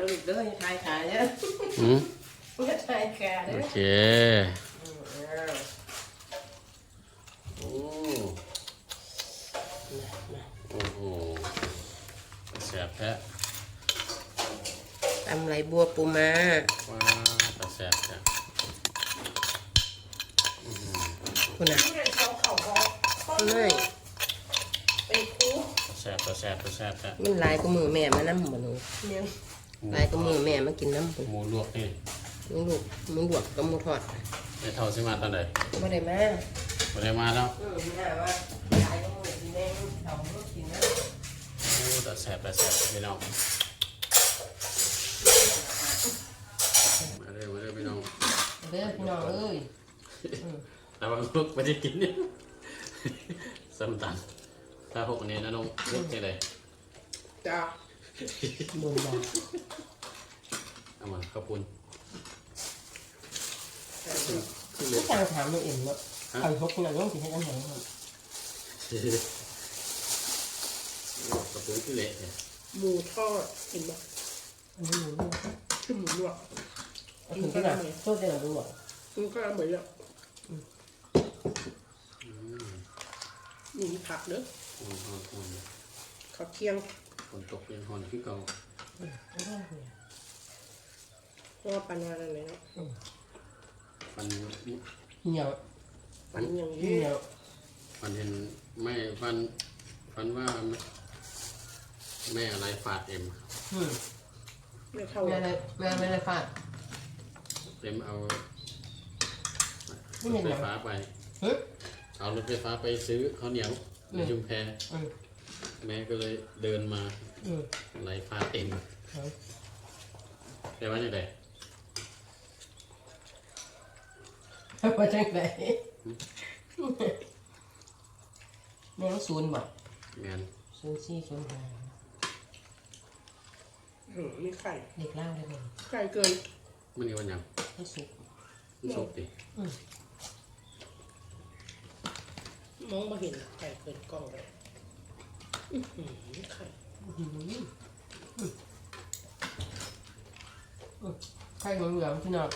ลูกเด้ออย่าทายขาเนี่ยอืมอย่าทายขาเด้โออเคอืมเอาโอ้โอ้โหแสบแท้ตำไหลบัวปูมาว้าตาแสบแท้คุณน่ะไม่ได้เขาเขาเขาไม่ไปคูตาแสบตาแสบตาแสบแท้มันหลายก็มือแม่มาน้ำบ่หนู เนี่ย หลายก็มือแม่มากินน้ำบ่หมูลวกนี่มึงลูกมึงบวกกับมึงทอดไอ้เท่าสิมาตอนไหนบ่ได้มาไม่ได้มาแล้วอืมแม่ว่าหลายก็มือกินแดงเขาก็กินนะโอ้ตาแสบตาแสบพี่น้องมาเร็วมาเร็วพี่น้องเด้อพี่น้องเอ้ยระวังลูกไม่ได้กินเนี่ยสำตันถ้าหกอันนี้นะน้องลูกจะได้จ้า บนบ่เอามาขอบคุณไม่ต่างถามตัวเองว่าไข่ฮกน่ะต้องสิให้อันไหนครับขอบคุณที่เละเนี่ยหมูทอดเห็นไหมอันนี้หนูลูกคือหมูลวกเอาถึงที่ไหนโทษได้หรอลูกมันก็เหมือนแบบหมูผักเด้ออุ่นอุ่นอุ่นข้าวเคียงฝ นตกเป็นหอนที่เก่าไม่ได้เลยเพราะว่าปันวาอะไรเนาะฟันเหนียวปันอย่างเหนี้นียวฟันเห็นไม่ฟันฟันว่า แม่อะไรฟาดเอ็มอืมไม่เท่าแม่เลยแม่ไม่ได้ฟาด เอ็มเอานี่รเห็ถนไฟยังฟ้าไป เฮ้ย เอารถไฟฟ้าไปซื้อข้าวเหนียวในชุมแพอืม แม่ก็เลยเดินมาอืมไหลฟาดเอ็มเฮ้ยแต่ว่าจะได้มาจังไหนแม่งศูนย์บ่งานศูนย์สี่ศูนย์ห้าอืมมีไข่ เด็กเล่าได้ไหมไข่เกิน มันนี่วันหยังให้สุก มันสุกดิมองมาเห็นไข่เกินกล้องเลยอื้อหือ ไข่อื้อหืออืมอืมไข่เหลืองๆพี่น้อง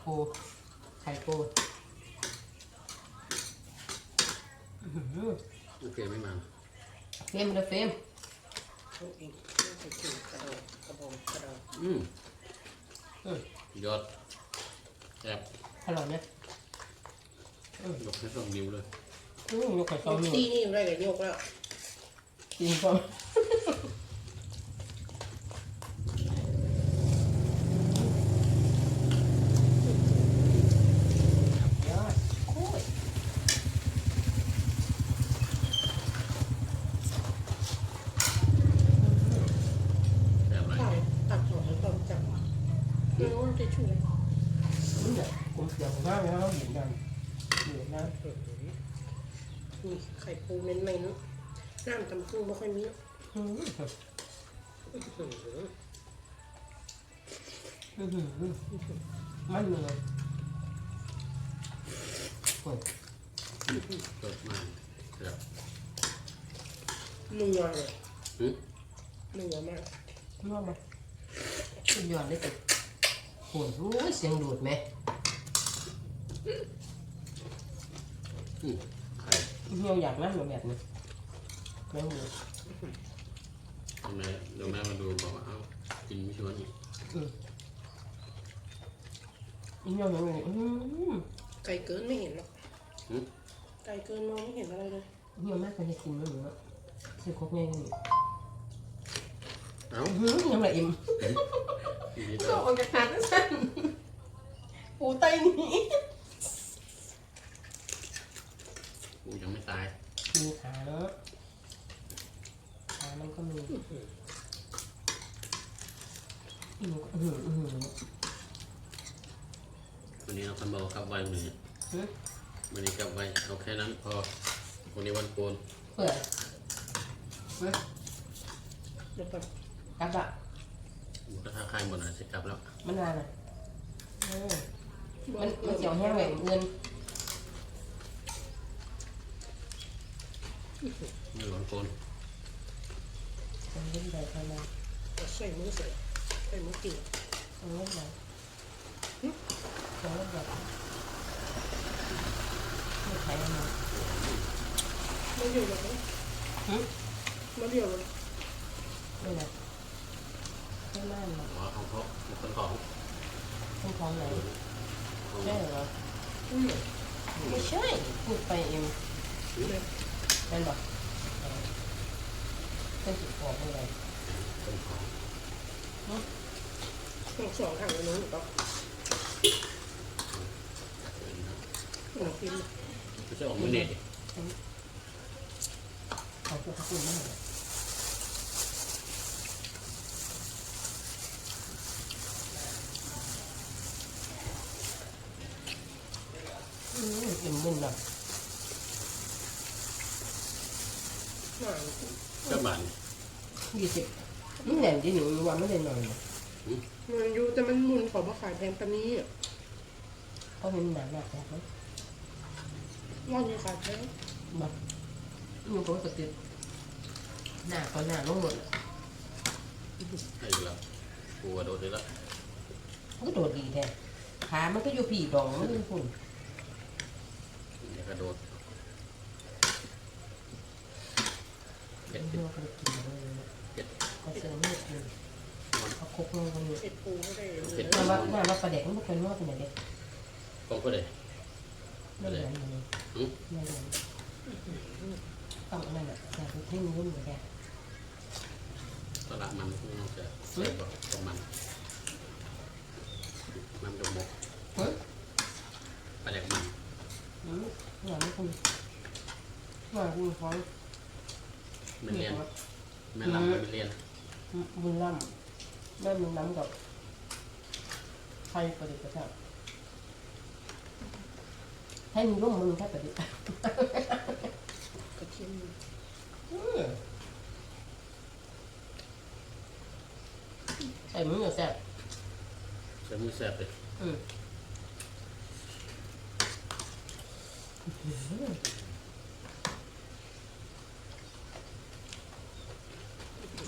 โคไข่โคอื้อหือโอเคไม่มาเฟรมเลยเฟรมเขาเองไข่เกินกระดองกระบองกระดองอืมอืมยอดแอบอร่อยไหมยกให้สองนิ้วเลย อืมยกไข่ซองนี่ซี่นี่ได้กับโยกแล้วกินก่อนยอดโอ้ยแบบไรไข่ตัดหัวแล้วก็จับไม่รู้ว่าจะช่วยนี่แหละผมเสียงมากเลยนะเราเห็นกันเห็นนะ นี่ไข่ปูเน้นๆน้ำตำปูไม่ค่อยมีอืมอื้อหืออืมอืมมันเลยโอ้ยเปิดมาครับนัวเลยหึนัวมากนอกมาสุดยอดเลยติโอ้ยโอ้ยเสียงดูดไหมอืมไข่ เหี่ยวอยากนั่นแบบนี้แม่งดูตรงไหนเดี๋ยวแม่มาดูบอกว่าเอ้ากินไม่ชวนอีกอืมเหี่ยวอย่างนี้อืมไก่เกินไม่เห็นหรอกหึไก่เกินมองไม่เห็นอะไรเลยเหี่ยวมากกว่าจะกินไม่เหมือนซื้อครกง่ายนี่เอ้าอืมยังไงอิ่มทีนี้ก็ออกจากหางสั้นปูไตหนี้ กูยังไม่ตาย มีขาเนาะขามันก็มีอืมอืมอืมวันนี้เราคันบอกกลับไว้วันนี้อืมวันนี้กลับไว้เอาแค่นั้นพอวันนี้วันโกนเปิดเปิดเดี๋ยวก่อนกลับอะหมูกระทะคายหมดแล้วจะกลับแล้วมันนานอะเออมันมันเสียวแห้งแบบเงิน ไม่วันโกนมันไม่ได้ทำมาสใส่มือใส่ใส่มือกินเอาเล่นไหนเอาเล่นแบบไม่ใช่นนี้มาเดียวเลยหึมาเดียวเลยไม่นะไม่น่าหรอกหัวของเขาคนของต้ององไหนใช่เหรออืมไม่ใช่พูดไปเอง เนี่ยนั่นบอกเป็นจุดบอกอะไรคนของทั้งสองทางเลยนู้นก็หนังกินไม่ใช่ออกมือเน็ตดิเขาพูดเขาพูดไม่เหรออืมอิ่มมึนแบบ หนังก็บานยี่สิบนี่แหน่งที่หนูว่าไม่ได้นอนเลยมันอยู่แต่มันมุนของมาขายแพงปานนี้อะเพราะมันหนาหนักนะครับว่านยังขายแพงแบบมันก็สติหนาก็หนาลงหมดอะให้แล้วกลัวโดนเลยละมันก็โดดดีแท้ขามันก็อยู่ผีดองมันเป็นฝุ่นอย่ากระโดด เผ็ดเดี๋ยวก็ไปกินเลยนะเผ็ดก็เสริมเลือดเลยเอาคกลงตรงนี้เอ็ดปูก็ได้เลยน่าว่าน่าว่าประเด็กมันเคยนวดเป็นอย่างเด็กองก็ได้ไม่เหมือนกันเลยอืมไม่เหมือต้องนั่นแหละแต่ทุกที่มันรุ่นเหมือนกันตลาดมันมันจะใส่บ่ตรงมัน มันดมกเฮ้ยปลาแดกมันอืมหวานไม่คุณหวานคุณเขาไม่เรียนแม่ลำไม่เรียนบุญล่ำแม่บุญล่ำกับไทยประดิษฐ์ประทับให้มีร่มมือแค่ประดิษฐ์กระเทียมอืมใส่มือแซ่บจะมือแซ่บเลยอืม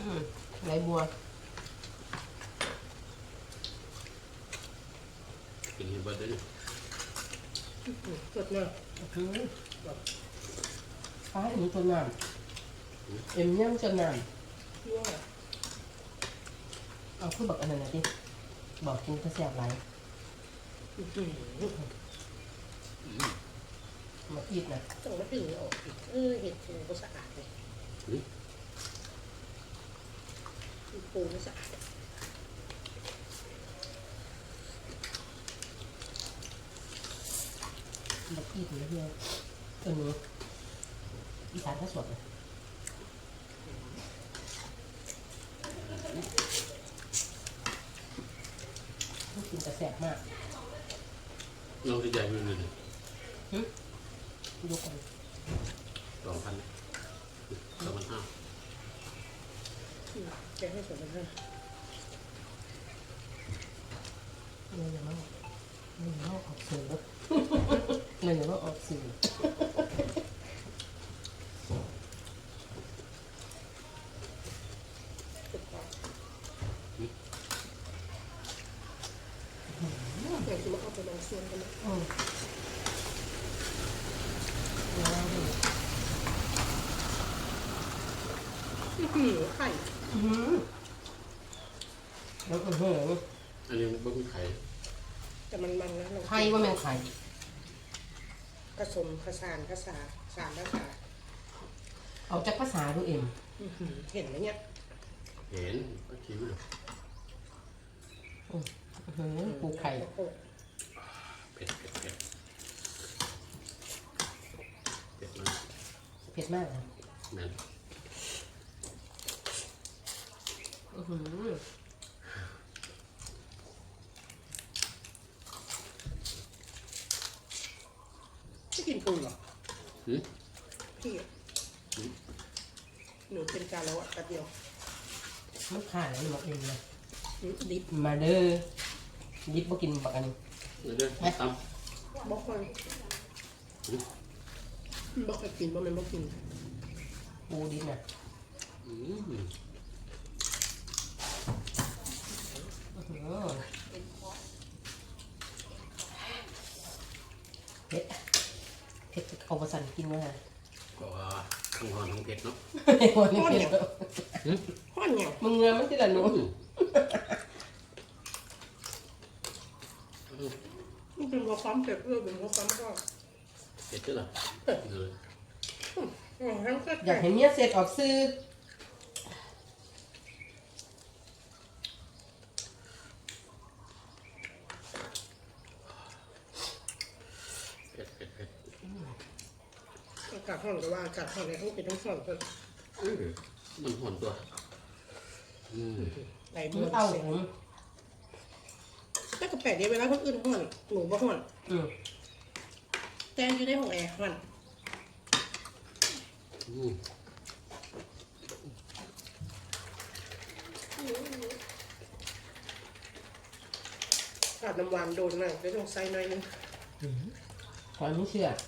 อืมไหล บัวกินให้เบิดเลยสดเนาะอืมฟ้าอันนี้ตัวน้ำเอ็มย่ำตัวน้ว่าำเอาคือบอกอันนั้นนะดิบอกกินก็แซ่บไหลายอื้อหือมาอีดนะต้องมาดึงออกอีกเออเห็ดปูก็สะอาดเลย ปูก็สะอาดมาอีดนะเฮียตัวนี้อีสานก็สดเลยต้องกินแต่แซ่บมากน้องที่ใหญ่มือหนึ่งดูก่อนสองพันสองพันห้าอืม แกให้สดมันให้เลยอย่ามาเลยอย่ามาออกสื่อเลยอย่ามาออกสื่อสุดยอดอยากจะมาเอาไปลองส่วนกันนะอืมแล้วดูอื้อหือไข่ อื้อหือแล้วก็เหืออันนี้เบิ้งไข่แต่มันมันนะเราไข่ว่าแม่งไข่ผสมผสานภาษาสามภาษาเอาจากภาษาดูเอ็มอื้อหือเห็นไหมเนี่ยเห็นก็ชิมอะอื้อหือปูไข่โอ้โหเผ็ดเผ็ดเผ็ดเผ็ดมากเผ็ดมากนะแม่น อื้อหือไม่กินปูเหรอหืมพี่อะหนูเป็นจานแล้วอะแป๊บเดียวมันขาดอะไรมาเองเลยอื้อดิบมาเด้อยิบบ่กินบักอันนี้เดี๋ยวเดี๋ยวตำบอกคนบอกเคยกินบ่แมันบอกกินปูดิบน่ะอืม เผ็ดเผ็ดเอาประสันกินว่าไงก็ทั้งหอนทั้งเผ็ดเนาะวันนี้เผ็ดแข้อนเนี่ยมึงเงยมันจะละหนูมันเป็นว่าความเผ็ดเพื่อเป็นว่าความก็เผ็ดด้วอเหรออยากเห็นเมียเสร็จออกซื้อ ก็ว่าอากาศห้อนเนี่ยต้องเป็นทั้งห้อนเพิ่นเออมันหอนตัว อืมไหลมึมืงอเอาเสียผมแต่ก็แปลกดีเวลาคนอื่นห้อนหนูบ่ห้อน อืมแต่อยู่ในห้องแอร์ห้อนอืมขาดน้ำหวานโดนมากเลยต้องใส่หน่อยนึงขอไม่เชื่อข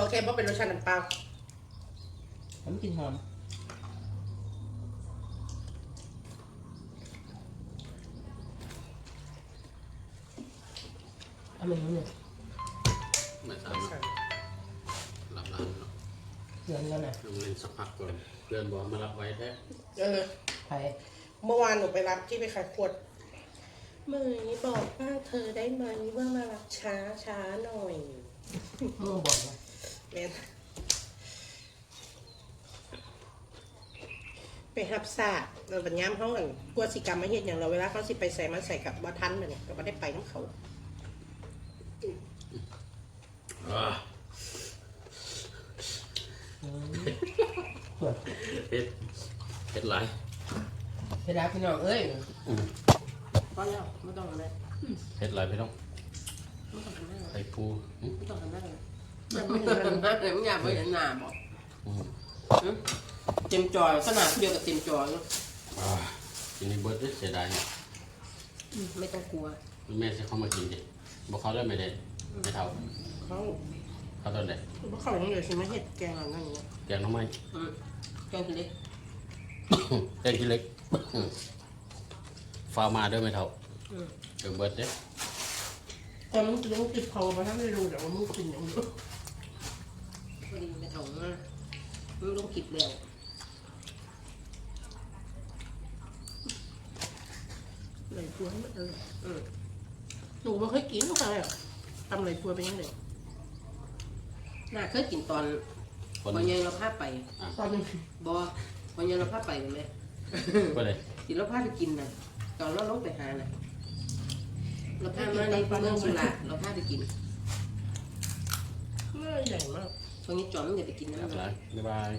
อแค่บ่เป็นรสชาติน้ำเปล่าทำกินหอมเอามันนี้เนี่ยไม่ทราบเนาะหลับนานเนาะเดือนแล้วนะลงเล่นสักพักก่อนเพื่อนบอกมารับไว้แท้เออใครเมื่อวานหนูไปรับที่ไปขายขวดเมยบอกว่าเธอได้ไหมว่ามารับช้าช้าหน่อยมึงบอกว่า แม่นไปหับศาสตร์เราบัญญัติเขากันกลัวสิกรรมมาเฮ็ดอย่างเราเวลาเขาสิไปใส่มาใส่กับบัทันเนี่ยเราก็ได้ไปน้ำเขาอ่าเปิดเผ็ดเผ็ดหลายเวลาพี่น้องเอ้ยอืมพอแล้วไม่ต้องทำแล้วเผ็ดหลายพี่น้องไม่ต้องทำแล้วไอ้ปูอืมไม่ต้องทำแล้ว มันไม่ไม่เห็นต้องมันทำแล้วมึงอยากไปเห็นหน้าบอกอืมเต็มจอขนาดเดียวกับเต็มจอเนาะอ่ากินในเบิร์ดเสียดายเนี่ยไม่ต้องกลัว แม่จะเข้ามากินดิบอกเขาได้ไม่ได้ไม่เท่าเขาเขาตอนไหนบอกเขาอย่างเดียวสิมาเฮ็ดแกงอันนั้นอย่างเงี้ยแกงน้ำมันอืมแกงคือเล็กแกงขี้เล็กฟามาด้วยไม่เท่าอืม เดี๋ยวเบิร์ดเด้แต่มึงกินมึงติดคอมาถ้าไม่รู้เดี๋ยวมึงกินอย่างนี้พ อดีไม่ถ่องมากมึงลงคลิปแล้วไหลตัวให้มันเออเอืมหนูไม่เคยกินหรอกค่ะตำไหลตัวเป็นยังไงน่าเคยกินตอนคนวันยังเราพาไปตอนนี้บอวันยังเราพาไปเห็นไหมก็เลยที่เราพาไปกินน่ะตอนเราลงไปหาน่ะเราพามาในเมืองสุราษฎร์เราพาไปกิน เมื่อใหญ่มาก ช่วงนี้จอมอย่าไปกินครันะบหลายบ๊ายบาย